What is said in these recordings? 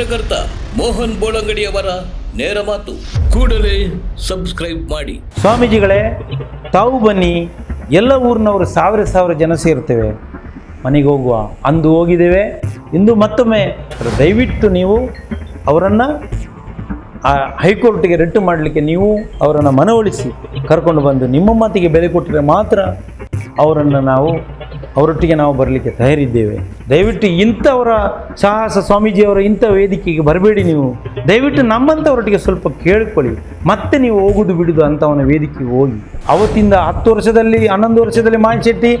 ಪತ್ರಕರ್ತ ಮೋಹನ್ ಬೋಳಂಗಡಿಯವರ ನೇರ ಮಾತು. ಕೂಡಲೇ ಸಬ್ಸ್ಕ್ರೈಬ್ ಮಾಡಿ. ಸ್ವಾಮೀಜಿಗಳೇ, ತಾವು ಬನ್ನಿ, ಎಲ್ಲ ಊರಿನವರು ಸಾವಿರ ಸಾವಿರ ಜನ ಸೇರ್ತೇವೆ ಮನೆಗೆ ಹೋಗುವ ಅಂದು ಹೋಗಿದ್ದೇವೆ. ಇಂದು ಮತ್ತೊಮ್ಮೆ ದಯವಿಟ್ಟು ನೀವು ಅವರನ್ನು, ಆ ಹೈಕೋರ್ಟಿಗೆ ರಿಟ್ಟು ಮಾಡಲಿಕ್ಕೆ ನೀವು ಅವರನ್ನು ಮನವೊಲಿಸಿ ಕರ್ಕೊಂಡು ಬಂದು ನಿಮ್ಮ ಮಾತಿಗೆ ಬೆಲೆ ಕೊಟ್ಟರೆ ಮಾತ್ರ ಅವರನ್ನು ನಾವು ಅವರೊಟ್ಟಿಗೆ ನಾವು ಬರಲಿಕ್ಕೆ ತಯಾರಿದ್ದೇವೆ. ದಯವಿಟ್ಟು ಇಂಥವರ ಸಾಹಸ ಸ್ವಾಮೀಜಿಯವರ ಇಂಥ ವೇದಿಕೆಗೆ ಬರಬೇಡಿ ನೀವು. ದಯವಿಟ್ಟು ನಮ್ಮಂಥವರೊಟ್ಟಿಗೆ ಸ್ವಲ್ಪ ಕೇಳಿಕೊಳ್ಳಿ. ಮತ್ತೆ ನೀವು ಹೋಗುದು ಬಿಡುದು ಅಂಥವನ ವೇದಿಕೆಗೆ ಹೋಗಿ. ಅವತ್ತಿಂದ ಹತ್ತು ವರ್ಷದಲ್ಲಿ, ಹನ್ನೊಂದು ವರ್ಷದಲ್ಲಿ ಮಾನ್ಶೆಟ್ಟಿ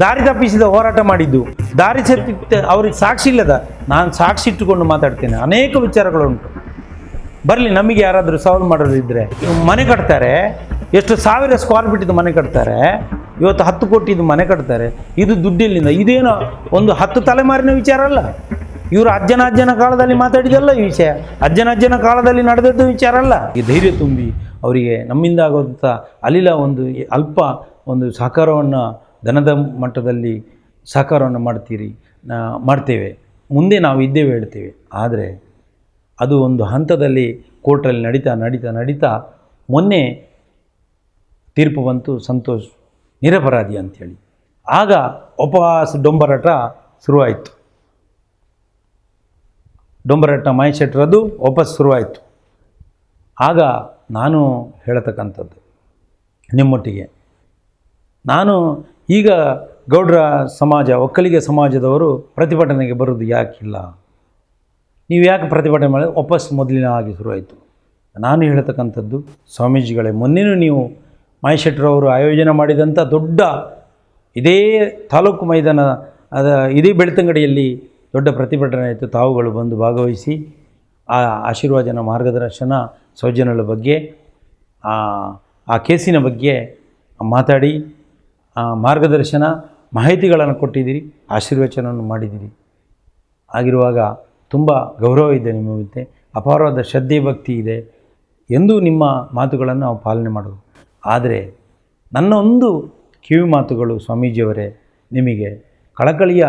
ದಾರಿ ತಪ್ಪಿಸಿದ ಹೋರಾಟ ಮಾಡಿದ್ದು. ದಾರಿ ಸತ್ತಿ ಅವ್ರಿಗೆ ಸಾಕ್ಷಿ ಇಲ್ಲದ, ನಾನು ಸಾಕ್ಷಿ ಇಟ್ಟುಕೊಂಡು ಮಾತಾಡ್ತೇನೆ. ಅನೇಕ ವಿಚಾರಗಳುಂಟು. ಬರಲಿ, ನಮಗೆ ಯಾರಾದರೂ ಸಾಲ್ವ್ ಮಾಡೋದಿದ್ದರೆ ಮನೆ ಕಟ್ತಾರೆ. ಎಷ್ಟು ಸಾವಿರ ಸ್ಕ್ವೇರ್ ಇದು ಮನೆ ಕಟ್ತಾರೆ, ಇವತ್ತು ಹತ್ತು ಕೋಟಿದು ಮನೆ ಕಟ್ತಾರೆ, ಇದು ದುಡ್ಡಿಲ್ಲಿಂದ, ಇದೇನೋ ಒಂದು ಹತ್ತು ತಲೆಮಾರಿನ ವಿಚಾರ ಅಲ್ಲ. ಇವರು ಅಜ್ಜನ ಅಜ್ಜನ ಕಾಲದಲ್ಲಿ ಮಾತಾಡಿದಲ್ಲ ಈ ವಿಷಯ, ಅಜ್ಜನ ಅಜ್ಜನ ಕಾಲದಲ್ಲಿ ನಡೆದದ್ದು ವಿಚಾರ ಅಲ್ಲ. ಈ ಧೈರ್ಯ ತುಂಬಿ ಅವರಿಗೆ ನಮ್ಮಿಂದ ಆಗೋಂಥ ಅಲಿಲ ಒಂದು ಅಲ್ಪ ಒಂದು ಸಹಕಾರವನ್ನು ಧನದ ಮಟ್ಟದಲ್ಲಿ ಸಹಕಾರವನ್ನು ಮಾಡ್ತೀರಿ ಮಾಡ್ತೇವೆ. ಮುಂದೆ ನಾವು ಇದ್ದೇವೆ ಹೇಳ್ತೇವೆ. ಆದರೆ ಅದು ಒಂದು ಹಂತದಲ್ಲಿ ಕೋರ್ಟಲ್ಲಿ ನಡೀತಾ ನಡೀತಾ ನಡೀತಾ ಮೊನ್ನೆ ತೀರ್ಪು ಬಂತು, ಸಂತೋಷ್ ನಿರಪರಾಧಿ ಅಂಥೇಳಿ ಆಗ ಉಪವಾಸ ಡೊಂಬರಾಟ ಶುರುವಾಯಿತು. ಡೊಂಬರಾಟ ಮಹೇಶೆಟ್ರದ್ದು ವಾಪಸ್ ಶುರುವಾಯಿತು. ಆಗ ನಾನು ಹೇಳತಕ್ಕಂಥದ್ದು ನಿಮ್ಮೊಟ್ಟಿಗೆ. ನಾನು ಈಗ ಗೌಡ್ರ ಸಮಾಜ, ಒಕ್ಕಲಿಗ ಸಮಾಜದವರು ಪ್ರತಿಭಟನೆಗೆ ಬರೋದು ಯಾಕಿಲ್ಲ? ನೀವು ಯಾಕೆ ಪ್ರತಿಭಟನೆ ಮಾಡಿ ವಾಪಸ್ ಮೊದಲಿನ ಹಾಗೆ ಶುರುವಾಯಿತು. ನಾನು ಹೇಳ್ತಕ್ಕಂಥದ್ದು ಸ್ವಾಮೀಜಿಗಳೇ, ಮೊನ್ನೆನೂ ನೀವು ಮಹೇಶೆಟ್ರವರು ಆಯೋಜನೆ ಮಾಡಿದಂಥ ದೊಡ್ಡ ಇದೇ ತಾಲೂಕು ಮೈದಾನ, ಅದ ಇದೇ ಬೆಳ್ತಂಗಡಿಯಲ್ಲಿ ದೊಡ್ಡ ಪ್ರತಿಭಟನೆ ಆಯಿತು. ತಾವುಗಳು ಬಂದು ಭಾಗವಹಿಸಿ ಆ ಆಶೀರ್ವಾದನ, ಮಾರ್ಗದರ್ಶನ, ಸೌಜನ್ಯಗಳ ಬಗ್ಗೆ, ಆ ಕೇಸಿನ ಬಗ್ಗೆ ಮಾತಾಡಿ ಮಾರ್ಗದರ್ಶನ, ಮಾಹಿತಿಗಳನ್ನು ಕೊಟ್ಟಿದ್ದೀರಿ, ಆಶೀರ್ವಚನವನ್ನು ಮಾಡಿದ್ದೀರಿ. ಆಗಿರುವಾಗ ತುಂಬ ಗೌರವ ಇದೆ ನಿಮ್ಮ ಮತ್ತೆ ಅಪಾರವಾದ ಶ್ರದ್ಧೆ ಭಕ್ತಿ ಇದೆ ಎಂದು ನಿಮ್ಮ ಮಾತುಗಳನ್ನು ನಾವು ಪಾಲನೆ ಮಾಡೋದು ಆದರೆ ನನ್ನ ಒಂದು ಕಿವಿ ಮಾತುಗಳು ಸ್ವಾಮೀಜಿಯವರೇ, ನಿಮಗೆ ಕಳಕಳಿಯ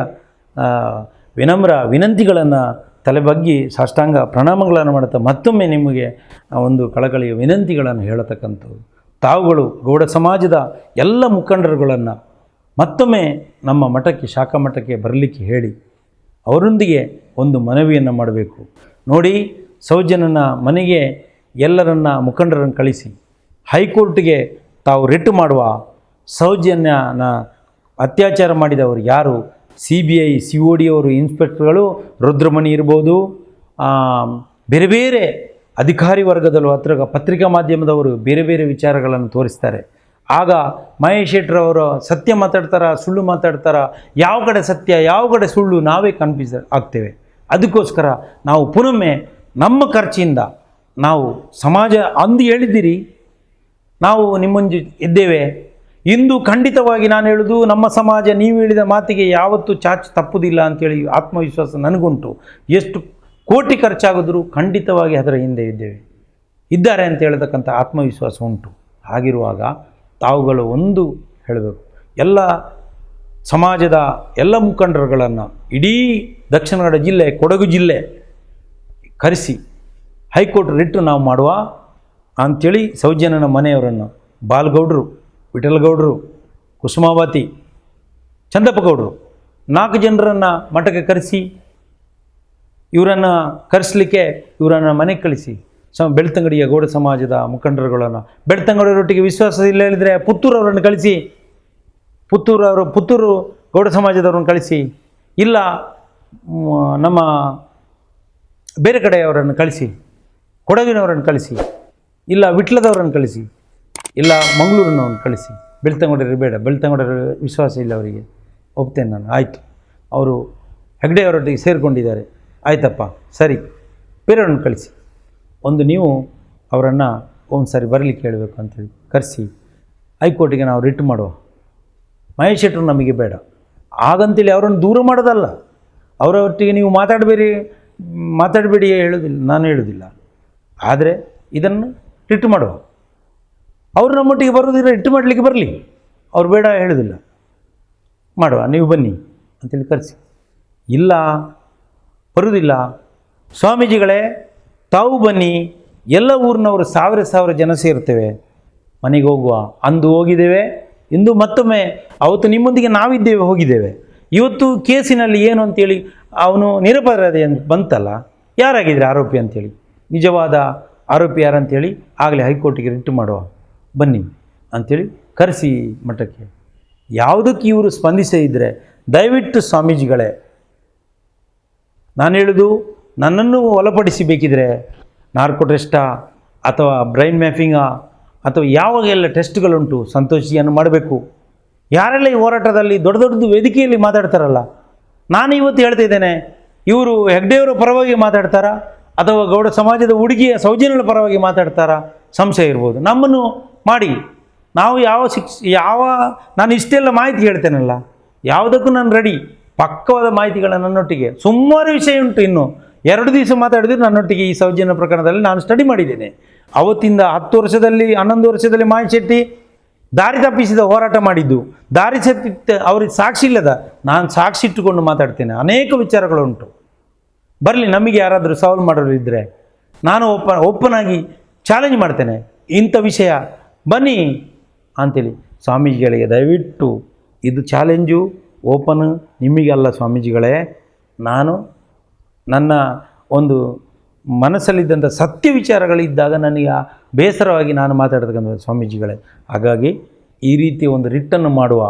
ವಿನಮ್ರ ವಿನಂತಿಗಳನ್ನು ತಲೆಬಗ್ಗಿ ಸಾಷ್ಟಾಂಗ ಪ್ರಣಾಮಗಳನ್ನು ಮಾಡುತ್ತಾ ಮತ್ತೊಮ್ಮೆ ನಿಮಗೆ ಒಂದು ಕಳಕಳಿಯ ವಿನಂತಿಗಳನ್ನು ಹೇಳತಕ್ಕಂಥದ್ದು. ತಾವುಗಳು ಗೌಡ ಸಮಾಜದ ಎಲ್ಲ ಮುಖಂಡರುಗಳನ್ನು ಮತ್ತೊಮ್ಮೆ ನಮ್ಮ ಮಠಕ್ಕೆ, ಶಾಖಾ ಮಠಕ್ಕೆ ಬರಲಿಕ್ಕೆ ಹೇಳಿ ಅವರೊಂದಿಗೆ ಒಂದು ಮನವಿಯನ್ನು ಮಾಡಬೇಕು. ನೋಡಿ, ಸೌಜನ್ಯನ ಮನೆಗೆ ಎಲ್ಲರನ್ನ ಮುಖಂಡರನ್ನು ಕಳಿಸಿ. ಹೈಕೋರ್ಟ್ಗೆ ತಾವು ರಿಟ್ ಮಾಡುವ ಸೌಜನ್ಯನ ಅತ್ಯಾಚಾರ ಮಾಡಿದವರು ಯಾರು? C B I C O D ಅವರು, ಇನ್ಸ್ಪೆಕ್ಟರ್ಗಳು, ರುದ್ರಮಣಿ ಇರ್ಬೋದು ಬೇರೆ ಬೇರೆ ಅಧಿಕಾರಿ ವರ್ಗದಲ್ಲೂ ಹತ್ರ ಪತ್ರಿಕಾ ಮಾಧ್ಯಮದವರು ಬೇರೆ ಬೇರೆ ವಿಚಾರಗಳನ್ನು ತೋರಿಸ್ತಾರೆ. ಆಗ ಮಹೇಶ್ ಶೆಟ್ರವರು ಸತ್ಯ ಮಾತಾಡ್ತಾರ, ಸುಳ್ಳು ಮಾತಾಡ್ತಾರ, ಯಾವ ಕಡೆ ಸತ್ಯ, ಯಾವ ಕಡೆ ಸುಳ್ಳು ನಾವೇ ಕನ್ಫ್ಯೂಸ್ ಆಗ್ತೇವೆ. ಅದಕ್ಕೋಸ್ಕರ ನಾವು ಪುನೊಮ್ಮೆ ನಮ್ಮ ಖರ್ಚಿಂದ ನಾವು ಸಮಾಜ ಅಂದು ಹೇಳಿದ್ದೀರಿ ನಾವು ನಿಮ್ಮೊಂದು ಇದ್ದೇವೆ. ಇಂದು ಖಂಡಿತವಾಗಿ ನಾನು ಹೇಳುವುದು ನಮ್ಮ ಸಮಾಜ ನೀವು ಹೇಳಿದ ಮಾತಿಗೆ ಯಾವತ್ತೂ ಚಾಚು ತಪ್ಪುದಿಲ್ಲ ಅಂತೇಳಿ ಆತ್ಮವಿಶ್ವಾಸ ನನಗುಂಟು. ಎಷ್ಟು ಕೋಟಿ ಖರ್ಚಾಗಿದ್ರೂ ಖಂಡಿತವಾಗಿ ಅದರ ಹಿಂದೆ ಇದ್ದೇವೆ. ಇದ್ದಾರೆ ಅಂತ ಹೇಳತಕ್ಕಂಥ ಆತ್ಮವಿಶ್ವಾಸ ಉಂಟು. ಹಾಗಿರುವಾಗ ತಾವುಗಳು ಒಂದು ಹೇಳಬೇಕು. ಎಲ್ಲ ಸಮಾಜದ ಎಲ್ಲ ಮುಖಂಡರುಗಳನ್ನು ಇಡೀ ದಕ್ಷಿಣ ಕನ್ನಡ ಜಿಲ್ಲೆ, ಕೊಡಗು ಜಿಲ್ಲೆ ಕರೆಸಿ ಹೈಕೋರ್ಟ್ ರಿಟ್ಟು ನಾವು ಮಾಡುವ ಅಂಥೇಳಿ ಸೌಜನ್ಯನ ಮನೆಯವರನ್ನು ಬಾಲ್ಗೌಡರು, ವಿಠಲಗೌಡರು, ಕುಸುಮಾವತಿ ಚಂದಪ್ಪ ಗೌಡರು ನಾಲ್ಕು ಜನರನ್ನು ಮಠಕ್ಕೆ ಕರೆಸಿ, ಇವರನ್ನು ಕರೆಸಲಿಕ್ಕೆ ಇವರನ್ನು ಮನೆಗೆ ಕಳಿಸಿ. ಸ ಬೆಳ್ತಂಗಡಿಯ ಗೌಡ ಸಮಾಜದ ಮುಖಂಡರುಗಳನ್ನು, ಬೆಳ್ತಂಗಡಿಯವರೊಟ್ಟಿಗೆ ವಿಶ್ವಾಸ ಇಲ್ಲ ಹೇಳಿದರೆ ಪುತ್ತೂರವರನ್ನು ಕಳಿಸಿ ಪುತ್ತೂರವರು ಪುತ್ತೂರು ಗೌಡ ಸಮಾಜದವ್ರನ್ನ ಕಳಿಸಿ, ಇಲ್ಲ ನಮ್ಮ ಬೇರೆ ಕಡೆಯವರನ್ನು ಕಳಿಸಿ, ಕೊಡಗಿನವರನ್ನು ಕಳಿಸಿ. ಇಲ್ಲ ವಿಟ್ಲದವರನ್ನು ಕಳಿಸಿ. ಇಲ್ಲ ಮಂಗಳೂರಿನವ್ರನ್ನ ಕಳಿಸಿ. ಬೆಳ್ತಂಗಡರು ಬೇಡ, ಬೆಳ್ತಂಗಡರ ವಿಶ್ವಾಸ ಇಲ್ಲ ಅವರಿಗೆ. ಒಪ್ತೇನೆ ನಾನು, ಆಯಿತು. ಅವರು ಹೆಗ್ಡೆಯವರೊಟ್ಟಿಗೆ ಸೇರಿಕೊಂಡಿದ್ದಾರೆ. ಆಯ್ತಪ್ಪ, ಸರಿ. ಬೇರೆಯವ್ರನ್ನ ಕಳಿಸಿ. ಒಂದು ನೀವು ಅವರನ್ನು ಒಂದು ಸಾರಿ ಬರಲಿಕ್ಕೆ ಹೇಳಬೇಕು ಅಂತೇಳಿ ಕರೆಸಿ. ಹೈಕೋರ್ಟಿಗೆ ನಾವು ರಿಟ್ ಮಾಡುವ. ಮಹೇಶ್ ಶೆಟ್ಟರು ನಮಗೆ ಬೇಡ. ಹಾಗಂತೇಳಿ ಅವರನ್ನು ದೂರ ಮಾಡೋದಲ್ಲ. ಅವರೊಟ್ಟಿಗೆ ನೀವು ಮಾತಾಡಬೇಡಿ ಮಾತಾಡಬೇಡಿ ಹೇಳೋದಿಲ್ಲ, ನಾನು ಹೇಳೋದಿಲ್ಲ. ಆದರೆ ಇದನ್ನು ರಿಟ್ ಮಾಡುವ ಅವರು ನಮ್ಮೊಟ್ಟಿಗೆ ಬರೋದಿಲ್ಲ ಇಟ್ಟು ಮಾಡಲಿಕ್ಕೆ ಬರಲಿ. ಅವ್ರು ಬೇಡ ಹೇಳೋದಿಲ್ಲ. ಮಾಡುವ ನೀವು ಬನ್ನಿ ಅಂತೇಳಿ ಕರೆಸಿ. ಇಲ್ಲ ಬರುವುದಿಲ್ಲ ಸ್ವಾಮೀಜಿಗಳೇ, ತಾವು ಬನ್ನಿ, ಎಲ್ಲ ಊರಿನವರು ಸಾವಿರ ಸಾವಿರ ಜನ ಸೇರ್ತೇವೆ ಮನೆಗೆ ಹೋಗುವ ಅಂದು ಹೋಗಿದ್ದೇವೆ. ಇಂದು ಮತ್ತೊಮ್ಮೆ ಅವತ್ತು ನಿಮ್ಮೊಂದಿಗೆ ನಾವಿದ್ದೇವೆ, ಹೋಗಿದ್ದೇವೆ. ಇವತ್ತು ಕೇಸಿನಲ್ಲಿ ಏನು ಅಂತೇಳಿ ಅವನು ನಿರಪರಾಧಿ ಅಂತ ಬಂತಲ್ಲ? ಯಾರಾಗಿದ್ರೆ ಆರೋಪಿ ಅಂತೇಳಿ? ನಿಜವಾದ ಆರೋಪಿ ಯಾರು ಅಂತೇಳಿ ಆಗಲೇ ಹೈಕೋರ್ಟಿಗೆ ರಿಟ್ ಮಾಡುವ. ಬನ್ನಿ ಅಂಥೇಳಿ ಕರೆಸಿ ಮಠಕ್ಕೆ. ಯಾವುದಕ್ಕೆ ಇವರು ಸ್ಪಂದಿಸೇ ಇದ್ದರೆ ದಯವಿಟ್ಟು ಸ್ವಾಮೀಜಿಗಳೇ, ನಾನು ಹೇಳೋದು ನನ್ನನ್ನು ಒಳಪಡಿಸಿ ಬೇಕಿದ್ರೆ ನಾರ್ಕೋ ಟೆಸ್ಟಾ ಅಥವಾ ಬ್ರೈನ್ ಮ್ಯಾಪಿಂಗಾ ಅಥವಾ ಯಾವಾಗೆಲ್ಲ ಟೆಸ್ಟ್ಗಳುಂಟು ಸಂತೋಷಿಯನ್ನು ಮಾಡಬೇಕು. ಯಾರೆಲ್ಲ ಈ ಹೋರಾಟದಲ್ಲಿ ದೊಡ್ಡ ದೊಡ್ಡದು ವೇದಿಕೆಯಲ್ಲಿ ಮಾತಾಡ್ತಾರಲ್ಲ, ನಾನು ಇವತ್ತು ಹೇಳ್ತಾ ಇದ್ದೇನೆ, ಇವರು ಹೆಗ್ಡೆಯವರ ಪರವಾಗಿ ಮಾತಾಡ್ತಾರಾ? ಅಥವಾ ಗೌಡ ಸಮಾಜದ ಹುಡುಗಿಯ ಸೌಜನ್ಯಗಳ ಪರವಾಗಿ ಮಾತಾಡ್ತಾರಾ? ಸಂಶಯ ಇರ್ಬೋದು. ನಮ್ಮನ್ನು ಮಾಡಿ. ನಾವು ಯಾವ ಶಿಕ್ಷ, ಯಾವ, ನಾನು ಇಷ್ಟೆಲ್ಲ ಮಾಹಿತಿ ಹೇಳ್ತೇನಲ್ಲ, ಯಾವುದಕ್ಕೂ ನಾನು ರೆಡಿ ಪಕ್ಕವಾದ ಮಾಹಿತಿಗಳ ನನ್ನೊಟ್ಟಿಗೆ. ಸುಮಾರು ವಿಷಯ ಉಂಟು ಇನ್ನು. ಎರಡು ದಿವಸ ಮಾತಾಡಿದ್ರೆ ನನ್ನೊಟ್ಟಿಗೆ ಈ ಸೌಜನ್ಯ ಪ್ರಕರಣದಲ್ಲಿ ನಾನು ಸ್ಟಡಿ ಮಾಡಿದ್ದೇನೆ. ಅವತ್ತಿಂದ ಹತ್ತು ವರ್ಷದಲ್ಲಿ, ಹನ್ನೊಂದು ವರ್ಷದಲ್ಲಿ ಮಾಹಿತಿ ಶೆಟ್ಟಿ ದಾರಿ ತಪ್ಪಿಸಿದ ಹೋರಾಟ ಮಾಡಿದ್ದು. ದಾರಿ ತಪ್ಪಿತ್ತ ಅವ್ರಿಗೆ ಸಾಕ್ಷಿ ಇಲ್ಲದ, ನಾನು ಸಾಕ್ಷಿ ಇಟ್ಟುಕೊಂಡು ಮಾತಾಡ್ತೇನೆ. ಅನೇಕ ವಿಚಾರಗಳುಂಟು. ಬರಲಿ, ನಮಗೆ ಯಾರಾದರೂ ಸಾಲ್ವ್ ಮಾಡೋರು ಇದ್ದರೆ ನಾನು ಓಪನ್ ಓಪನ್ ಆಗಿ ಚಾಲೆಂಜ್ ಮಾಡ್ತೇನೆ. ಇಂಥ ವಿಷಯ ಬನ್ನಿ ಅಂತೇಳಿ ಸ್ವಾಮೀಜಿಗಳಿಗೆ ದಯವಿಟ್ಟು ಇದು ಚಾಲೆಂಜು ಓಪನ್ ನಿಮಗಲ್ಲ ಸ್ವಾಮೀಜಿಗಳೇ, ನಾನು ನನ್ನ ಒಂದು ಮನಸ್ಸಲ್ಲಿದ್ದಂಥ ಸತ್ಯ ವಿಚಾರಗಳಿದ್ದಾಗ ನನಗೆ ಬೇಸರವಾಗಿ ನಾನು ಮಾತಾಡ್ತಕ್ಕಂಥ ಸ್ವಾಮೀಜಿಗಳೇ. ಹಾಗಾಗಿ ಈ ರೀತಿ ಒಂದು ರಿಟ್ಟನ್ನು ಮಾಡುವ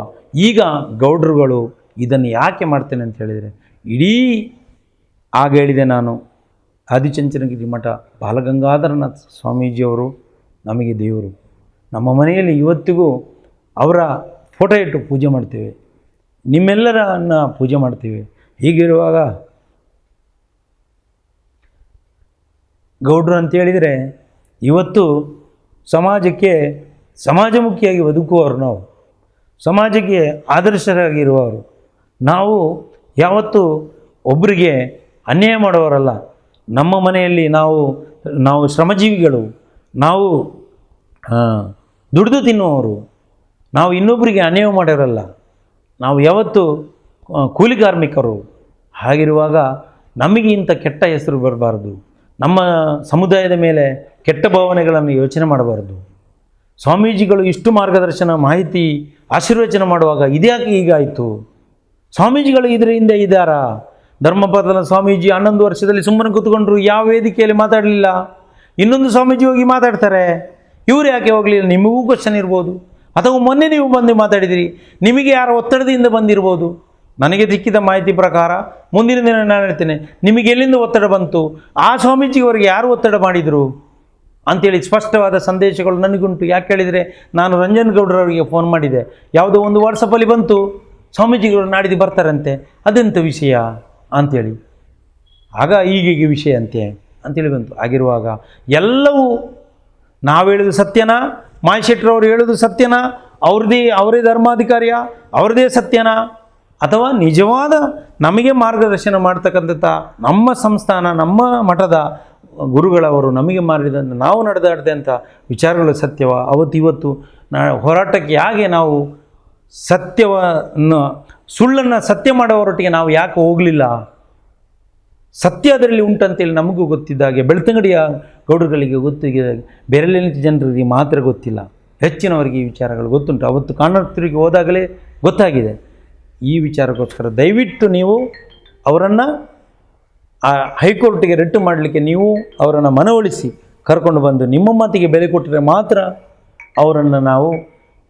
ಈಗ ಗೌಡ್ರುಗಳು ಇದನ್ನು ಯಾಕೆ ಮಾಡ್ತೇನೆ ಅಂತ ಹೇಳಿದರೆ, ಇಡೀ ಆಗ ಹೇಳಿದೆ ನಾನು ಆದಿಚಂಚನಗಿರಿ ಮಠ ಬಾಲಗಂಗಾಧರನಾಥ ಸ್ವಾಮೀಜಿಯವರು ನಮಗೆ ದೇವರು. ನಮ್ಮ ಮನೆಯಲ್ಲಿ ಇವತ್ತಿಗೂ ಅವರ ಫೋಟೋ ಇಟ್ಟು ಪೂಜೆ ಮಾಡ್ತೇವೆ. ನಿಮ್ಮೆಲ್ಲರನ್ನು ಪೂಜೆ ಮಾಡ್ತೀವಿ. ಹೀಗಿರುವಾಗ ಗೌಡ್ರು ಅಂತ ಹೇಳಿದರೆ, ಇವತ್ತು ಸಮಾಜಕ್ಕೆ ಸಮಾಜಮುಖಿಯಾಗಿ ಬದುಕುವವರು ನಾವು. ಸಮಾಜಕ್ಕೆ ಆದರ್ಶರಾಗಿರುವವರು. ನಾವು ಯಾವತ್ತೂ ಒಬ್ಬರಿಗೆ ಅನ್ಯಾಯ ಮಾಡೋರಲ್ಲ. ನಮ್ಮ ಮನೆಯಲ್ಲಿ ನಾವು ನಾವು ಶ್ರಮಜೀವಿಗಳು, ನಾವು ದುಡಿದು ತಿನ್ನುವವರು, ನಾವು ಇನ್ನೊಬ್ಬರಿಗೆ ಅನ್ಯಾಯ ಮಾಡೋರಲ್ಲ. ನಾವು ಯಾವತ್ತು ಕೂಲಿ ಕಾರ್ಮಿಕರು ಹಾಗಿರುವಾಗ ನಮಗೆ ಇಂಥ ಕೆಟ್ಟ ಹೆಸರು ಬರಬಾರ್ದು. ನಮ್ಮ ಸಮುದಾಯದ ಮೇಲೆ ಕೆಟ್ಟ ಭಾವನೆಗಳನ್ನು ಯೋಚನೆ ಮಾಡಬಾರ್ದು. ಸ್ವಾಮೀಜಿಗಳು ಇಷ್ಟು ಮಾರ್ಗದರ್ಶನ, ಮಾಹಿತಿ, ಆಶೀರ್ವಚನ ಮಾಡುವಾಗ ಇದ್ಯಾಕೆ ಈಗಾಯಿತು ಸ್ವಾಮೀಜಿಗಳು ಇದರಿಂದ ಇದ್ದಾರಾ ಧರ್ಮಪದನ ಸ್ವಾಮೀಜಿ ಹನ್ನೊಂದು ವರ್ಷದಲ್ಲಿ ಸುಮ್ಮನೆ ಕೂತ್ಕೊಂಡ್ರು, ಯಾವ ವೇದಿಕೆಯಲ್ಲಿ ಮಾತಾಡಲಿಲ್ಲ? ಇನ್ನೊಂದು ಸ್ವಾಮೀಜಿ ಹೋಗಿ ಮಾತಾಡ್ತಾರೆ. ಇವ್ರು ಯಾಕೆ ಹೋಗಲಿಲ್ಲ? ನಿಮಗೂ ಕ್ವಶನ್ ಇರ್ಬೋದು. ಅಥವಾ ಮೊನ್ನೆ ನೀವು ಬಂದು ಮಾತಾಡಿದಿರಿ, ನಿಮಗೆ ಯಾರ ಒತ್ತಡದಿಂದ ಬಂದಿರ್ಬೋದು. ನನಗೆ ಸಿಕ್ಕಿದ ಮಾಹಿತಿ ಪ್ರಕಾರ, ಮುಂದಿನ ದಿನ ನಾನು ಹೇಳ್ತೇನೆ, ನಿಮಗೆ ಎಲ್ಲಿಂದ ಒತ್ತಡ ಬಂತು? ಆ ಸ್ವಾಮೀಜಿಯವರಿಗೆ ಯಾರು ಒತ್ತಡ ಮಾಡಿದರು? ಅಂತೇಳಿ ಸ್ಪಷ್ಟವಾದ ಸಂದೇಶಗಳು ನನಗುಂಟು. ಯಾಕೆ ಹೇಳಿದರೆ, ನಾನು ರಂಜನ್ ಗೌಡ್ರವರಿಗೆ ಫೋನ್ ಮಾಡಿದೆ. ಯಾವುದೋ ಒಂದು ವಾಟ್ಸಪ್ಪಲ್ಲಿ ಬಂತು. ಸ್ವಾಮೀಜಿಗಳು ನಾಡಿದ್ದು ಬರ್ತಾರಂತೆ. ಅದೆಂಥ ವಿಷಯ? ಅಂಥೇಳಿ ಆಗ ಈಗೀಗ ವಿಷಯ ಅಂತೆ ಅಂತೇಳಿ ಬಂತು. ಆಗಿರುವಾಗ ಎಲ್ಲವೂ ನಾವು ಹೇಳೋದು ಸತ್ಯನಾ ಅವರು ಹೇಳೋದು ಸತ್ಯನಾ, ಅವ್ರದೇ, ಅವರೇ ಧರ್ಮಾಧಿಕಾರಿಯ, ಅವ್ರದೇ ಸತ್ಯನಾ, ಅಥವಾ ನಿಜವಾದ ನಮಗೆ ಮಾರ್ಗದರ್ಶನ ಮಾಡ್ತಕ್ಕಂಥ ನಮ್ಮ ಸಂಸ್ಥಾನ, ನಮ್ಮ ಮಠದ ಗುರುಗಳವರು ನಮಗೆ ಮಾಡಿದ ನಾವು ನಡೆದಾಡ್ದಂಥ ವಿಚಾರಗಳು ಸತ್ಯವ? ಅವತ್ತು ಇವತ್ತು ನಾ ಹೋರಾಟಕ್ಕೆ ಹೇಗೆ ನಾವು ಸತ್ಯವನ್ನು, ಸುಳ್ಳನ್ನು ಸತ್ಯ ಮಾಡೋವರೊಟ್ಟಿಗೆ ನಾವು ಯಾಕೆ ಹೋಗಲಿಲ್ಲ? ಸತ್ಯ ಅದರಲ್ಲಿ ಉಂಟಂತೇಳಿ ನಮಗೂ ಗೊತ್ತಿದ್ದ ಹಾಗೆ ಬೆಳ್ತಂಗಡಿಯ ಗೌಡರುಗಳಿಗೆ ಗೊತ್ತಿಗೆ ಬೆರಳೆನಿತ ಜನರಿಗೆ ಮಾತ್ರ ಗೊತ್ತಿಲ್ಲ. ಹೆಚ್ಚಿನವರಿಗೆ ಈ ವಿಚಾರಗಳು ಗೊತ್ತುಂಟು. ಅವತ್ತು ಕಾಣತ್ತಿರಿಗೆ ಹೋದಾಗಲೇ ಗೊತ್ತಾಗಿದೆ. ಈ ವಿಚಾರಕ್ಕೋಸ್ಕರ ದಯವಿಟ್ಟು ನೀವು ಅವರನ್ನು ಆ ಹೈಕೋರ್ಟಿಗೆ ರಿಟ್ಟು ಮಾಡಲಿಕ್ಕೆ ನೀವು ಅವರನ್ನು ಮನವೊಲಿಸಿ ಕರ್ಕೊಂಡು ಬಂದು ನಿಮ್ಮ ಮಾತಿಗೆ ಬೆಲೆ ಕೊಟ್ಟರೆ ಮಾತ್ರ ಅವರನ್ನು ನಾವು,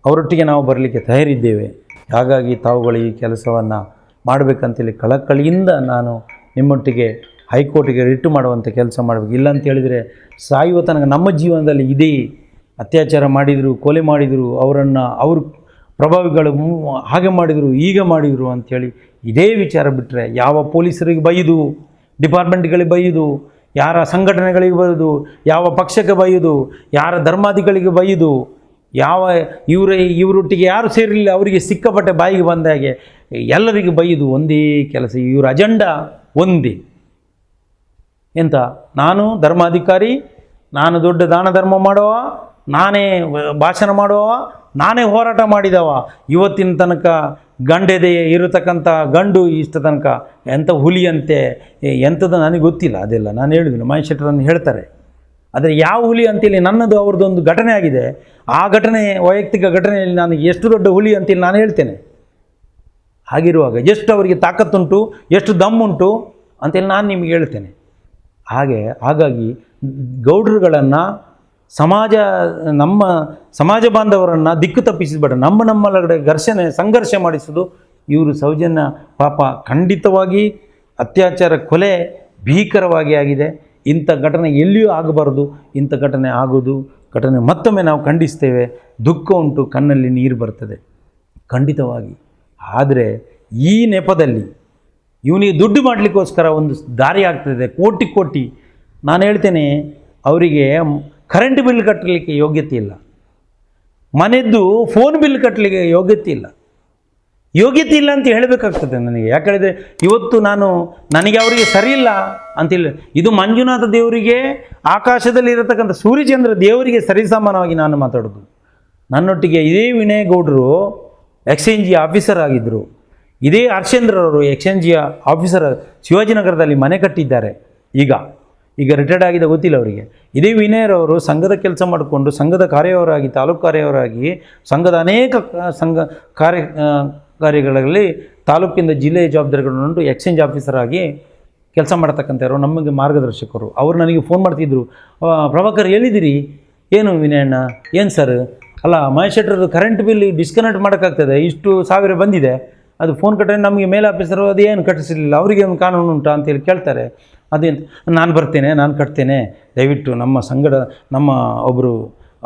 ಅವರೊಟ್ಟಿಗೆ ನಾವು ಬರಲಿಕ್ಕೆ ತಯಾರಿದ್ದೇವೆ. ಹಾಗಾಗಿ ತಾವುಗಳು ಈ ಕೆಲಸವನ್ನು ಮಾಡಬೇಕಂತೇಳಿ ಕಳಕಳಿಯಿಂದ ನಾನು ನಿಮ್ಮೊಟ್ಟಿಗೆ ಹೈಕೋರ್ಟಿಗೆ ರಿಟ್ಟು ಮಾಡುವಂಥ ಕೆಲಸ ಮಾಡಬೇಕು. ಇಲ್ಲ ಅಂತ ಹೇಳಿದರೆ ಸಾಯುವ ತನಕ ನಮ್ಮ ಜೀವನದಲ್ಲಿ ಇದೇ ಅತ್ಯಾಚಾರ ಮಾಡಿದರು, ಕೊಲೆ ಮಾಡಿದರು, ಅವರನ್ನು ಅವ್ರ ಪ್ರಭಾವಿಗಳು ಹಾಗೆ ಮಾಡಿದರು, ಈಗ ಮಾಡಿದರು ಅಂಥೇಳಿ ಇದೇ ವಿಚಾರ ಬಿಟ್ಟರೆ ಯಾವ ಪೊಲೀಸರಿಗೆ ಬೈದು, ಡಿಪಾರ್ಟ್ಮೆಂಟ್ಗಳಿಗೆ ಬೈದು, ಯಾರ ಸಂಘಟನೆಗಳಿಗೆ ಬೈದು, ಯಾವ ಪಕ್ಷಕ್ಕೆ ಬೈದು, ಯಾರ ಧರ್ಮಾದಿಗಳಿಗೆ ಬೈದು, ಯಾವ ಇವರ, ಇವರೊಟ್ಟಿಗೆ ಯಾರು ಸೇರಲಿಲ್ಲ ಅವರಿಗೆ ಸಿಕ್ಕಾಪಟ್ಟೆ ಬಾಯಿಗೆ ಬಂದ ಹಾಗೆ ಎಲ್ಲರಿಗೆ ಬೈದು, ಒಂದೇ ಕೆಲಸ, ಇವರ ಅಜೆಂಡಾ ಒಂದೇ. ಎಂತ? ನಾನು ಧರ್ಮಾಧಿಕಾರಿ, ನಾನು ದೊಡ್ಡ ದಾನ ಧರ್ಮ ಮಾಡುವ ನಾನೇ ಭಾಷಣ ಮಾಡುವ ನಾನೇ ಹೋರಾಟ ಮಾಡಿದವ. ಇವತ್ತಿನ ತನಕ ಗಂಡೆದೆ ಇರತಕ್ಕಂಥ ಗಂಡು ಇಷ್ಟ ತನಕ ಎಂಥ ಹುಲಿಯಂತೆ ಎಂಥದ್ದು ನನಗೆ ಗೊತ್ತಿಲ್ಲ, ಅದೆಲ್ಲ ನಾನು ಹೇಳಿದ್ದೀನಿ ಮಹೇಶ್ ಶೆಟ್ಟರನ್ನು ಹೇಳ್ತಾರೆ. ಆದರೆ ಯಾವ ಹುಲಿ ಅಂತೇಳಿ ನನ್ನದು ಅವ್ರದ್ದೊಂದು ಘಟನೆ ಆಗಿದೆ. ಆ ಘಟನೆ, ವೈಯಕ್ತಿಕ ಘಟನೆಯಲ್ಲಿ ನಾನು ಎಷ್ಟು ದೊಡ್ಡ ಹುಲಿ ಅಂತೇಳಿ ನಾನು ಹೇಳ್ತೇನೆ. ಹಾಗಿರುವಾಗ ಎಷ್ಟು ಅವರಿಗೆ ತಾಕತ್ತುಂಟು, ಎಷ್ಟು ದಮ್ಮುಂಟು ಅಂತೇಳಿ ನಾನು ನಿಮಗೆ ಹೇಳ್ತೇನೆ. ಹಾಗೆ, ಹಾಗಾಗಿ ಗೌಡ್ರುಗಳನ್ನು, ಸಮಾಜ, ನಮ್ಮ ಸಮಾಜ ಬಾಂಧವರನ್ನು ದಿಕ್ಕು ತಪ್ಪಿಸಿದ್ಬೇಡ ನಮ್ಮ ನಮ್ಮೊಳಗಡೆ ಘರ್ಷಣೆ, ಸಂಘರ್ಷ ಮಾಡಿಸೋದು ಇವರು ಸೌಜನ್ಯ ಪಾಪ ಖಂಡಿತವಾಗಿ ಅತ್ಯಾಚಾರ ಕೊಲೆ ಭೀಕರವಾಗಿ ಆಗಿದೆ. ಇಂಥ ಘಟನೆ ಎಲ್ಲಿಯೂ ಆಗಬಾರ್ದು. ಇಂಥ ಘಟನೆ ಆಗೋದು ಘಟನೆ ಮತ್ತೊಮ್ಮೆ ನಾವು ಖಂಡಿಸ್ತೇವೆ. ದುಃಖ ಉಂಟು, ಕಣ್ಣಲ್ಲಿ ನೀರು ಬರ್ತದೆ. ಖಂಡಿತವಾಗಿ. ಆದರೆ ಈ ನೆಪದಲ್ಲಿ ಇವನಿಗೆ ದುಡ್ಡು ಮಾಡಲಿಕ್ಕೋಸ್ಕರ ಒಂದು ದಾರಿ ಆಗ್ತದೆ, ಕೋಟಿ ಕೋಟಿ. ನಾನು ಹೇಳ್ತೇನೆ, ಅವರಿಗೆ ಕರೆಂಟ್ ಬಿಲ್ ಕಟ್ಟಲಿಕ್ಕೆ ಯೋಗ್ಯತೆ ಇಲ್ಲ. ಮನೆದ್ದು ಫೋನ್ ಬಿಲ್ ಕಟ್ಟಲಿಕ್ಕೆ ಯೋಗ್ಯತೆ ಇಲ್ಲ. ಯೋಗ್ಯತೆ ಇಲ್ಲ ಅಂತ ಹೇಳಬೇಕಾಗ್ತದೆ ನನಗೆ. ಯಾಕಂದರೆ ಇವತ್ತು ನಾನು, ನನಗೆ ಅವರಿಗೆ ಸರಿ ಇಲ್ಲ ಅಂತೇಳಿ ಇದು ಮಂಜುನಾಥ ದೇವರಿಗೆ, ಆಕಾಶದಲ್ಲಿ ಇರತಕ್ಕಂಥ ಸೂರ್ಯಚಂದ್ರ ದೇವರಿಗೆ ಸರಿಸಮಾನವಾಗಿ ನಾನು ಮಾತಾಡೋದು. ನನ್ನೊಟ್ಟಿಗೆ ಇದೇ ವಿನಯ್ ಗೌಡರು ಎಕ್ಸ್ಚೇಂಜಿಯ ಆಫೀಸರ್ ಆಗಿದ್ದರು ಇದೇ ಹರ್ಷೇಂದ್ರರವರು ಎಕ್ಸ್ಚೇಂಜಿಯ ಆಫೀಸರ್ ಶಿವಾಜಿನಗರದಲ್ಲಿ ಮನೆ ಕಟ್ಟಿದ್ದಾರೆ. ಈಗ ಈಗ ರಿಟೈರ್ಡ್ ಆಗಿದೆ ಗೊತ್ತಿಲ್ಲ ಅವರಿಗೆ. ಇದೇ ವಿನಯರವರು ಸಂಘದ ಕೆಲಸ ಮಾಡಿಕೊಂಡು ಸಂಘದ ಕಾರ್ಯವರಾಗಿ ತಾಲೂಕು ಕಾರ್ಯವರಾಗಿ ಸಂಘದ ಅನೇಕ ಸಂಘ ಕಾರ್ಯ ಕಾರ್ಯಗಳಲ್ಲಿ ತಾಲೂಕಿಂದ ಜಿಲ್ಲೆಯ ಜವಾಬ್ದಾರಿಗಳನ್ನು ಎಕ್ಸ್ಚೇಂಜ್ ಆಫೀಸರ್ ಆಗಿ ಕೆಲಸ ಮಾಡ್ತಕ್ಕಂಥವ್ರು ನಮಗೆ ಮಾರ್ಗದರ್ಶಕರು. ಅವರು ನನಗೆ ಫೋನ್ ಮಾಡ್ತಿದ್ರು. "ಆ, ಪ್ರಭಾಕರ್ ಹೇಳಿದಿರಿ ಏನು ವಿನಯಣ್ಣ? ಏನು ಸರ್ ಅಲ್ಲ, ಮಹೇಶ್ ಕರೆಂಟ್ ಬಿಲ್ ಡಿಸ್ಕನೆಕ್ಟ್ ಮಾಡೋಕ್ಕಾಗ್ತದೆ. ಇಷ್ಟು ಸಾವಿರ ಬಂದಿದೆ. ಅದು ಫೋನ್ ಕಟ್ಟರೆ ನಮಗೆ ಮೇಲೆ ಆಫೀಸರು ಅದು ಏನು ಕಟ್ಟಿಸಿರಲಿಲ್ಲ ಅವರಿಗೆ ಒಂದು ಕಾನೂನು ಉಂಟಾ ಅಂತೇಳಿ ಕೇಳ್ತಾರೆ. ಅದೇನು ನಾನು ಬರ್ತೇನೆ, ನಾನು ಕಟ್ತೇನೆ. ದಯವಿಟ್ಟು ನಮ್ಮ ಸಂಗಡ ನಮ್ಮ ಒಬ್ಬರು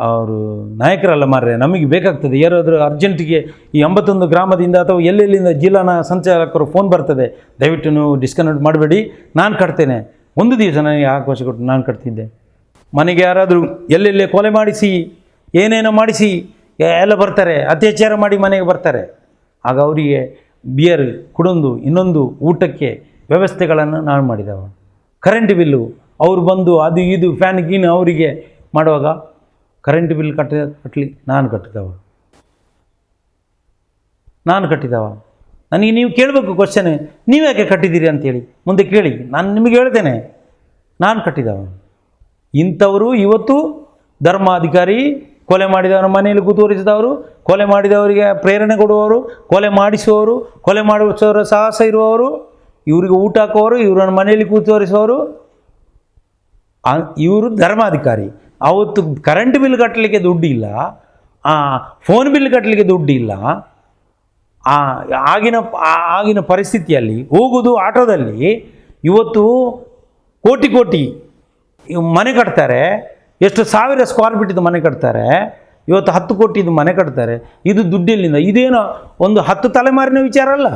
ಅವರು ನಾಯಕರಲ್ಲ ಮಾರ್ರೆ, ನಮಗೆ ಬೇಕಾಗ್ತದೆ. ಯಾರಾದರೂ ಅರ್ಜೆಂಟಿಗೆ ಈ ಎಂಬತ್ತೊಂದು ಗ್ರಾಮದಿಂದ ಅಥವಾ ಎಲ್ಲೆಲ್ಲಿಂದ ಜಿಲ್ಲಾನ ಸಂಚಾಲಕರು ಫೋನ್ ಬರ್ತದೆ, ದಯವಿಟ್ಟು ನೀವು ಡಿಸ್ಕನೆಕ್ಟ್ ಮಾಡಬೇಡಿ. ನಾನು ಕಟ್ತೇನೆ. ಒಂದು ದಿವಸ ನನಗೆ ಆಕಾಶ ಕೊಟ್ಟು ನಾನು ಕಟ್ತಿದ್ದೆ. ಮನೆಗೆ ಯಾರಾದರೂ ಎಲ್ಲೆಲ್ಲೇ ಕೊಲೆ ಮಾಡಿಸಿ ಏನೇನೋ ಮಾಡಿಸಿ ಎಲ್ಲ ಬರ್ತಾರೆ, ಅತ್ಯಾಚಾರ ಮಾಡಿ ಮನೆಗೆ ಬರ್ತಾರೆ. ಆಗ ಅವರಿಗೆ ಬಿಯರ್ ಕುಡೊಂದು, ಇನ್ನೊಂದು ಊಟಕ್ಕೆ ವ್ಯವಸ್ಥೆಗಳನ್ನು ನಾನು ಮಾಡಿದವ. ಕರೆಂಟ್ ಬಿಲ್ಲು ಅವ್ರು ಬಂದು ಅದು ಇದು ಫ್ಯಾನ್ ಗೀನ್ ಅವರಿಗೆ ಮಾಡುವಾಗ ಕರೆಂಟ್ ಬಿಲ್ ಕಟ್ಟ ಕಟ್ಟಲಿ ನಾನು ಕಟ್ಟಿದವ. ನಾನು ಕಟ್ಟಿದವ. ನನಗೆ ನೀವು ಕೇಳಬೇಕು ಕ್ವಶನ್ ನೀವು ಯಾಕೆ ಕಟ್ಟಿದ್ದೀರಿ ಅಂತೇಳಿ. ಮುಂದೆ ಕೇಳಿ. ನಾನು ನಿಮಗೆ ಹೇಳ್ತೇನೆ. ನಾನು ಕಟ್ಟಿದವ. ಇಂಥವರು ಇವತ್ತು ಧರ್ಮಾಧಿಕಾರಿ ಕೊಲೆ ಮಾಡಿದವರ ಮನೆಯಲ್ಲಿ ಕುತೂರಿಸಿದವರು ಕೊಲೆ ಮಾಡಿದವರಿಗೆ ಪ್ರೇರಣೆ ಕೊಡುವವರು, ಕೊಲೆ ಮಾಡಿಸುವವರು, ಕೊಲೆ ಮಾಡಿಸುವವರ ಸಾಹಸ ಇರುವವರು, ಇವರಿಗೆ ಊಟ ಹಾಕುವವರು, ಇವರನ್ನು ಮನೆಯಲ್ಲಿ ಕೂತುವರಿಸುವವರು ಇವರು ಧರ್ಮಾಧಿಕಾರಿ. ಅವತ್ತು ಕರೆಂಟ್ ಬಿಲ್ ಕಟ್ಟಲಿಕ್ಕೆ ದುಡ್ಡು ಇಲ್ಲ ಫೋನ್ ಬಿಲ್ ಕಟ್ಟಲಿಕ್ಕೆ ದುಡ್ಡು ಇಲ್ಲ ಆಗಿನ ಆಗಿನ ಪರಿಸ್ಥಿತಿಯಲ್ಲಿ ಹೋಗುವುದು ಆಟೋದಲ್ಲಿ, ಇವತ್ತು ಕೋಟಿ ಕೋಟಿ ಮನೆ ಕಟ್ತಾರೆ. ಎಷ್ಟು ಸಾವಿರ ಸ್ಕ್ವಾರ್ ಫೀಟಿದು ಮನೆ ಕಟ್ತಾರೆ, ಇವತ್ತು ಹತ್ತು ಕೋಟಿದು ಮನೆ ಕಟ್ತಾರೆ, ಇದು ದುಡ್ಡಿಲ್ಲಿಂದ, ಇದೇನೋ ಒಂದು ಹತ್ತು ತಲೆಮಾರಿನ ವಿಚಾರ ಅಲ್ಲ.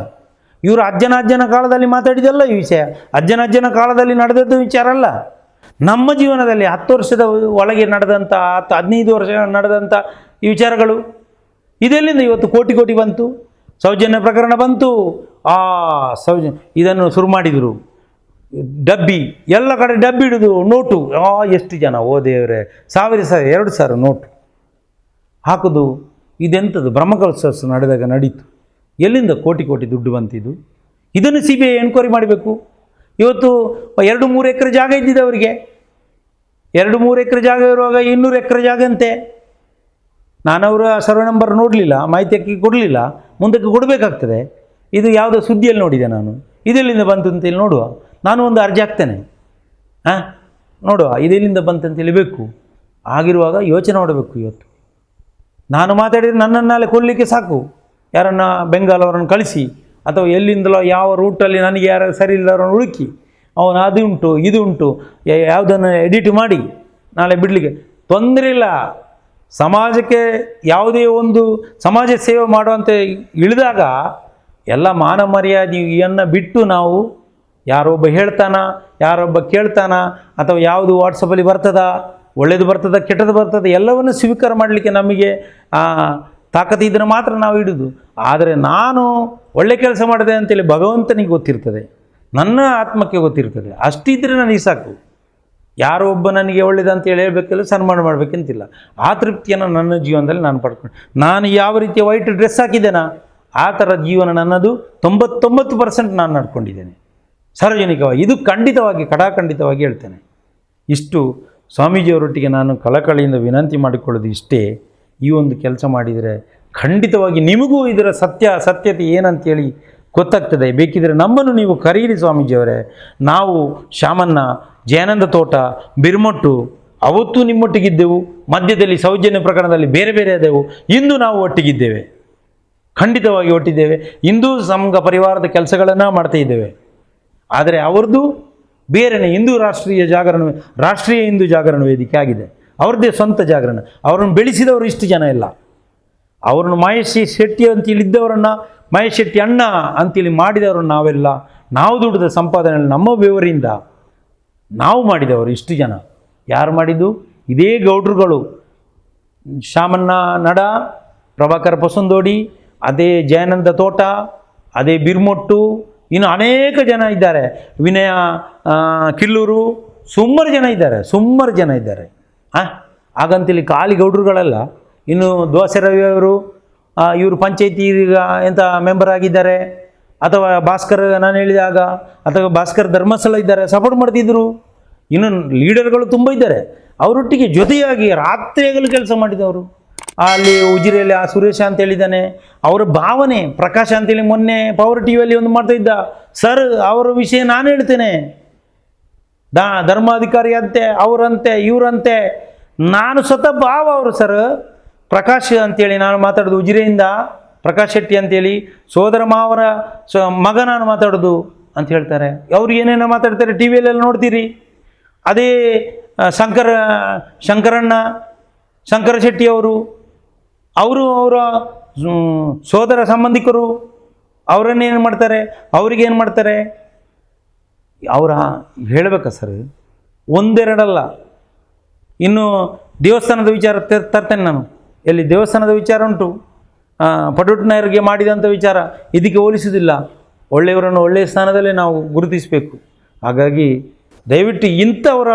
ಇವರು ಅಜ್ಜನ ಅಜ್ಜನ ಕಾಲದಲ್ಲಿ ಮಾತಾಡಿದಲ್ಲ ಈ ವಿಷಯ, ಅಜ್ಜನ ಅಜ್ಜನ ಕಾಲದಲ್ಲಿ ನಡೆದದ್ದು ವಿಚಾರ ಅಲ್ಲ. ನಮ್ಮ ಜೀವನದಲ್ಲಿ ಹತ್ತು ವರ್ಷದ ಒಳಗೆ ನಡೆದಂಥ ಹತ್ತು ಹದಿನೈದು ವರ್ಷ ನಡೆದಂಥ ಈ ವಿಚಾರಗಳು, ಇದೆಲ್ಲಿಂದ ಇವತ್ತು ಕೋಟಿ ಕೋಟಿ ಬಂತು? ಸೌಜನ್ಯ ಪ್ರಕರಣ ಬಂತು. ಆ ಸೌಜನ್ಯ, ಇದನ್ನು ಶುರು ಮಾಡಿದರು. ಡಬ್ಬಿ, ಎಲ್ಲ ಕಡೆ ಡಬ್ಬಿ ಹಿಡಿದು ನೋಟು. ಆ, ಎಷ್ಟು ಜನ? ಓ ದೇವರೇ, ಸಾವಿರ ಸಾವಿರ, ಎರಡು ಸಾವಿರ ನೋಟು. ಹಾಕೋದು, ಇದೆಂಥದ್ದು? ಬ್ರಹ್ಮಕಲಶೋತ್ಸವ ನಡೆದಾಗ ನಡೀತು. ಎಲ್ಲಿಂದ ಕೋಟಿ ಕೋಟಿ ದುಡ್ಡು ಬಂತಿದ್ದು? ಇದನ್ನು ಸಿ ಬಿ ಐ ಎನ್ಕ್ವೈರಿ ಮಾಡಬೇಕು. ಇವತ್ತು ಎರಡು ಮೂರು ಎಕರೆ ಜಾಗ ಇದ್ದಿದೆ ಅವರಿಗೆ. ಎರಡು ಮೂರು ಎಕರೆ ಜಾಗ ಇರುವಾಗ ಇನ್ನೂರು ಎಕರೆ ಜಾಗ ಅಂತೆ. ಅವರ ಸರ್ವೆ ನಂಬರ್ ನೋಡಲಿಲ್ಲ, ಮಾಹಿತಿ ಅಕ್ಕಿ ಕೊಡಲಿಲ್ಲ. ಮುಂದಕ್ಕೆ ಕೊಡಬೇಕಾಗ್ತದೆ. ಇದು ಯಾವುದೋ ಸುದ್ದಿಯಲ್ಲಿ ನೋಡಿದೆ ನಾನು. ಇದೆಲ್ಲಿಂದ ಬಂತು ಅಂತೇಳಿ ನೋಡುವ. ನಾನು ಒಂದು ಅರ್ಜಿ ಹಾಕ್ತೇನೆ. ಹಾಂ? ನೋಡುವ ಇದೆಲ್ಲಿಂದ ಬಂತಂತೇಳಿ ಬೇಕು ಆಗಿರುವಾಗ ಯೋಚನೆ ಮಾಡಬೇಕು ಇವತ್ತು. ನಾನು ಮಾತಾಡಿದರೆ ನನ್ನನ್ನೆಲ್ಲ ಕೊಡಲಿಕ್ಕೆ ಸಾಕು. ಯಾರನ್ನ ಬೆಂಗಾಲ್ ಅವರನ್ನು ಕಳಿಸಿ, ಅಥವಾ ಎಲ್ಲಿಂದಲೋ ಯಾವ ರೂಟಲ್ಲಿ ನನಗೆ ಯಾರು ಸರಿ ಇಲ್ಲದವರನ್ನು ಹುಡುಕಿ, ಅವನು ಅದು ಉಂಟು, ಇದು ಉಂಟು ಯಾವುದನ್ನು ಎಡಿಟ್ ಮಾಡಿ, ನಾಳೆ ಬಿಡಲಿಕ್ಕೆ. ತೊಂದರೆ ಇಲ್ಲ. ಸಮಾಜಕ್ಕೆ ಯಾವುದೇ ಒಂದು ಸಮಾಜ ಸೇವೆ ಮಾಡುವಂತೆ ಇಳಿದಾಗ ಎಲ್ಲ ಮಾನ ಮರ್ಯಾದೆಯನ್ನು ಬಿಟ್ಟು ನಾವು ಯಾರೊಬ್ಬ ಹೇಳ್ತಾನ, ಯಾರೊಬ್ಬ ಕೇಳ್ತಾನ, ಅಥವಾ ಯಾವುದು ವಾಟ್ಸಪ್ಪಲ್ಲಿ ಬರ್ತದ, ಒಳ್ಳೇದು ಬರ್ತದ, ಕೆಟ್ಟದ್ದು ಬರ್ತದ, ಎಲ್ಲವನ್ನು ಸ್ವೀಕಾರ ಮಾಡಲಿಕ್ಕೆ ನಮಗೆ ತಾಕತ್ತು ಇದನ್ನು ಮಾತ್ರ ನಾವು ಇಡುದು. ಆದರೆ ನಾನು ಒಳ್ಳೆ ಕೆಲಸ ಮಾಡಿದೆ ಅಂತೇಳಿ ಭಗವಂತನಿಗೆ ಗೊತ್ತಿರ್ತದೆ, ನನ್ನ ಆತ್ಮಕ್ಕೆ ಗೊತ್ತಿರ್ತದೆ. ಅಷ್ಟಿದ್ರೆ ನನಗೆ ಸಾಕು. ಯಾರೋ ಒಬ್ಬ ನನಗೆ ಒಳ್ಳೇದು ಅಂತೇಳಿ ಹೇಳಬೇಕಲ್ಲ, ಸನ್ಮಾನ ಮಾಡಬೇಕಂತಿಲ್ಲ. ಆ ತೃಪ್ತಿಯನ್ನು ನನ್ನ ಜೀವನದಲ್ಲಿ ನಾನು ಪಡ್ಕೊಂಡು, ನಾನು ಯಾವ ರೀತಿಯ ವೈಟ್ ಡ್ರೆಸ್ ಹಾಕಿದ್ದೇನಾ, ಆ ಥರ ಜೀವನ ನನ್ನದು ತೊಂಬತ್ತೊಂಬತ್ತು ಪರ್ಸೆಂಟ್ ನಾನು ನಡ್ಕೊಂಡಿದ್ದೇನೆ. ಸಾರ್ವಜನಿಕವಾಗಿ, ಇದು ಖಂಡಿತವಾಗಿ, ಕಡಾಖಂಡಿತವಾಗಿ ಹೇಳ್ತೇನೆ. ಇಷ್ಟು ಸ್ವಾಮೀಜಿಯವರೊಟ್ಟಿಗೆ ನಾನು ಕಳಕಳಿಯಿಂದ ವಿನಂತಿ ಮಾಡಿಕೊಳ್ಳೋದು ಇಷ್ಟೇ. ಈ ಒಂದು ಕೆಲಸ ಮಾಡಿದರೆ ಖಂಡಿತವಾಗಿ ನಿಮಗೂ ಇದರ ಸತ್ಯ, ಸತ್ಯತೆ ಏನಂತೇಳಿ ಗೊತ್ತಾಗ್ತದೆ. ಬೇಕಿದ್ರೆ ನಮ್ಮನ್ನು ನೀವು ಕರೀರಿ ಸ್ವಾಮೀಜಿಯವರೇ. ನಾವು ಶಾಮನ್ನ, ಜಯಾನಂದ ತೋಟ, ಬಿರ್ಮೊಟ್ಟು, ಅವತ್ತು ನಿಮ್ಮೊಟ್ಟಿಗಿದ್ದೆವು. ಮಧ್ಯದಲ್ಲಿ ಸೌಜನ್ಯ ಪ್ರಕರಣದಲ್ಲಿ ಬೇರೆ ಬೇರೆ ಆದೆವು. ಇಂದು ನಾವು ಒಟ್ಟಿಗಿದ್ದೇವೆ. ಖಂಡಿತವಾಗಿ ಒಟ್ಟಿದ್ದೇವೆ. ಇಂದು ಸಂಘ ಪರಿವಾರದ ಕೆಲಸಗಳನ್ನು ಮಾಡ್ತಾ ಇದ್ದೇವೆ. ಆದರೆ ಅವ್ರದ್ದು ಬೇರೆನೇ ಹಿಂದೂ ರಾಷ್ಟ್ರೀಯ ಜಾಗರಣ, ರಾಷ್ಟ್ರೀಯ ಹಿಂದೂ ಜಾಗರಣ ವೇದಿಕೆ ಆಗಿದೆ. ಅವ್ರದ್ದೇ ಸ್ವಂತ ಜಾಗರಣ. ಅವರನ್ನು ಬೆಳೆಸಿದವರು ಇಷ್ಟು ಜನ ಇಲ್ಲ. ಅವ್ರನ್ನ ಮಹೇಶ್ ಶೆಟ್ಟಿ ಅಂತೇಳಿ ಇದ್ದವರನ್ನು, ಮಹೇಶ್ ಶೆಟ್ಟಿ ಅಣ್ಣ ಅಂತೇಳಿ ಮಾಡಿದವರು ನಾವೆಲ್ಲ. ನಾವು ದುಡಿದ ಸಂಪಾದನೆಯಲ್ಲಿ ನಮ್ಮ ಬೆವರಿಂದ ನಾವು ಮಾಡಿದವರು ಇಷ್ಟು ಜನ. ಯಾರು ಮಾಡಿದ್ದು? ಇದೇ ಗೌಡ್ರುಗಳು. ಶಾಮಣ್ಣ ನಡ, ಪ್ರಭಾಕರ ಪಸಂದೋಡಿ, ಅದೇ ಜಯಾನಂದ ತೋಟ, ಅದೇ ಬಿರ್ಮೊಟ್ಟು ಇನ್ನು ಅನೇಕ ಜನ ಇದ್ದಾರೆ. ವಿನಯ ಕಿಲ್ಲೂರು ಸುಮಾರು ಜನ ಇದ್ದಾರೆ ಸುಮಾರು ಜನ ಇದ್ದಾರೆ. ಹಾಂ ಹಾಗಂತೇಳಿ ಖಾಲಿ ಗೌಡ್ರುಗಳಲ್ಲ, ಇನ್ನು ದೋಸೆ ರವಿಯವರು ಇವರು ಪಂಚಾಯತಿ ಎಂಥ ಮೆಂಬರ್ ಆಗಿದ್ದಾರೆ. ಅಥವಾ ಭಾಸ್ಕರ್, ನಾನು ಹೇಳಿದಾಗ, ಅಥವಾ ಭಾಸ್ಕರ್ ಧರ್ಮಸ್ಥಳ ಇದ್ದಾರೆ ಸಪೋರ್ಟ್ ಮಾಡ್ತಿದ್ರು. ಇನ್ನು ಲೀಡರ್ಗಳು ತುಂಬ ಇದ್ದಾರೆ. ಅವರೊಟ್ಟಿಗೆ ಜೊತೆಯಾಗಿ ರಾತ್ರಿಗಳು ಕೆಲಸ ಮಾಡಿದವರು. ಅಲ್ಲಿ ಉಜಿರೆಯಲ್ಲಿ ಆ ಸುರೇಶ ಅಂತ ಹೇಳಿದ್ದಾನೆ. ಅವರ ಭಾವನೆ, ಪ್ರಕಾಶ ಅಂತೇಳಿ ಮೊನ್ನೆ ಪವರ್ ಟಿ ವಿಯಲ್ಲಿ ಒಂದು ಮಾಡ್ತಾ ಇದ್ದ. ಸರ್ ಅವರ ವಿಷಯ ನಾನು ಹೇಳ್ತೇನೆ. ದಾ, ಧರ್ಮಾಧಿಕಾರಿ ಅಂತೆ, ಅವರಂತೆ, ಇವರಂತೆ. ನಾನು ಸ್ವತಃ ಭಾವ ಅವರು ಸರ್ ಪ್ರಕಾಶ್ ಅಂತೇಳಿ ನಾನು ಮಾತಾಡೋದು ಉಜಿರೆಯಿಂದ, ಪ್ರಕಾಶ್ ಶೆಟ್ಟಿ ಅಂತೇಳಿ ಸೋದರ ಮಾವರ ಸೊ, ಮಗ ನಾನು ಮಾತಾಡೋದು ಅಂತ ಹೇಳ್ತಾರೆ. ಅವ್ರು ಏನೇನೋ ಮಾತಾಡ್ತಾರೆ ಟಿ ವಿಯಲ್ಲೆಲ್ಲ ನೋಡ್ತೀರಿ. ಅದೇ ಶಂಕರ, ಶಂಕರಣ್ಣ, ಶಂಕರ ಶೆಟ್ಟಿ ಅವರು ಅವರು ಸೋದರ ಸಂಬಂಧಿಕರು ಅವರನ್ನೇನು ಮಾಡ್ತಾರೆ? ಅವ್ರಿಗೇನು ಮಾಡ್ತಾರೆ? ಅವರ ಹೇಳಬೇಕಾ ಸರ್? ಒಂದೆರಡಲ್ಲ. ಇನ್ನು ದೇವಸ್ಥಾನದ ವಿಚಾರ ತರ್ತೇನೆ ನಾನು. ಎಲ್ಲಿ ದೇವಸ್ಥಾನದ ವಿಚಾರ ಉಂಟು. ಪಟುಟ್ನಾಯರಿಗೆ ಮಾಡಿದಂಥ ವಿಚಾರ ಇದಕ್ಕೆ ಹೋಲಿಸುವುದಿಲ್ಲ. ಒಳ್ಳೆಯವರನ್ನು ಒಳ್ಳೆಯ ಸ್ಥಾನದಲ್ಲೇ ನಾವು ಗುರುತಿಸಬೇಕು. ಹಾಗಾಗಿ ದಯವಿಟ್ಟು ಇಂಥವರ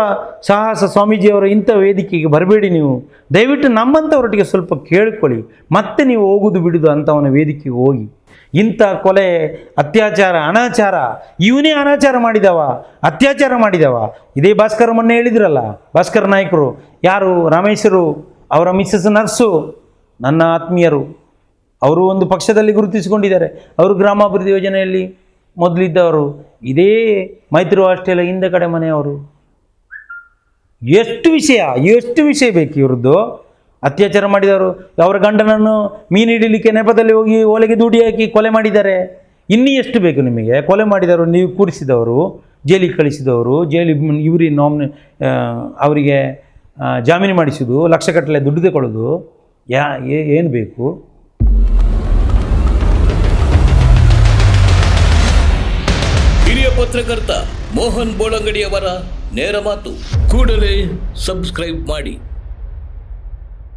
ಸಾಹಸ ಸ್ವಾಮೀಜಿಯವರ ಇಂಥ ವೇದಿಕೆಗೆ ಬರಬೇಡಿ ನೀವು. ದಯವಿಟ್ಟು ನಮ್ಮಂಥವರೊಟ್ಟಿಗೆ ಸ್ವಲ್ಪ ಕೇಳಿಕೊಳ್ಳಿ. ಮತ್ತೆ ನೀವು ಹೋಗುದು ಬಿಡುದು ಅಂಥವನ ವೇದಿಕೆಗೆ ಹೋಗಿ. ಇಂಥ ಕೊಲೆ, ಅತ್ಯಾಚಾರ, ಅನಾಚಾರ, ಇವನೇ ಅನಾಚಾರ ಮಾಡಿದವ, ಅತ್ಯಾಚಾರ ಮಾಡಿದವ. ಇದೇ ಭಾಸ್ಕರ ಮೊನ್ನೆ ಹೇಳಿದ್ರಲ್ಲ, ಭಾಸ್ಕರ ನಾಯಕರು, ಯಾರು? ರಮೇಶರು, ಅವರ ಮಿಸ್ಸಸ್ ನರ್ಸು, ನನ್ನ ಆತ್ಮೀಯರು. ಅವರು ಒಂದು ಪಕ್ಷದಲ್ಲಿ ಗುರುತಿಸಿಕೊಂಡಿದ್ದಾರೆ. ಅವರು ಗ್ರಾಮಾಭಿವೃದ್ಧಿ ಯೋಜನೆಯಲ್ಲಿ ಮೊದಲಿದ್ದವರು, ಇದೇ ಮೈತ್ರಿ ಹಾಸ್ಟೆಲ್ ಹಿಂದೆ ಕಡೆ ಮನೆಯವರು. ಎಷ್ಟು ವಿಷಯ ಎಷ್ಟು ವಿಷಯ ಬೇಕು ಇವ್ರದ್ದು? ಅತ್ಯಾಚಾರ ಮಾಡಿದವರು, ಅವರ ಗಂಡನನ್ನು ಮೀನು ಹಿಡಿಲಿಕ್ಕೆ ನೆಪದಲ್ಲಿ ಹೋಗಿ ಒಲೆಗೆ ದುಡಿ ಹಾಕಿ ಕೊಲೆ ಮಾಡಿದ್ದಾರೆ. ಇನ್ನೂ ಎಷ್ಟು ಬೇಕು ನಿಮಗೆ? ಕೊಲೆ ಮಾಡಿದವರು, ನೀವು ಕೂರಿಸಿದವರು, ಜೈಲಿಗೆ ಕಳಿಸಿದವರು, ಜೈಲಿ ಇವರಿ ನಾಮಿನಿ ಅವರಿಗೆ ಜಾಮೀನು ಮಾಡಿಸೋದು ಲಕ್ಷಗಟ್ಟಲೆ ದುಡ್ಡು ತಗೊಳ್ಳೋದು ಯಾ ಏನು ಬೇಕು? ಪತ್ರಕರ್ತ ಮೋಹನ್ ಬೋಳಂಗಡಿಯವರ ನೇರ ಮಾತು. ಕೂಡಲೇ ಸಬ್ಸ್ಕ್ರೈಬ್ ಮಾಡಿ.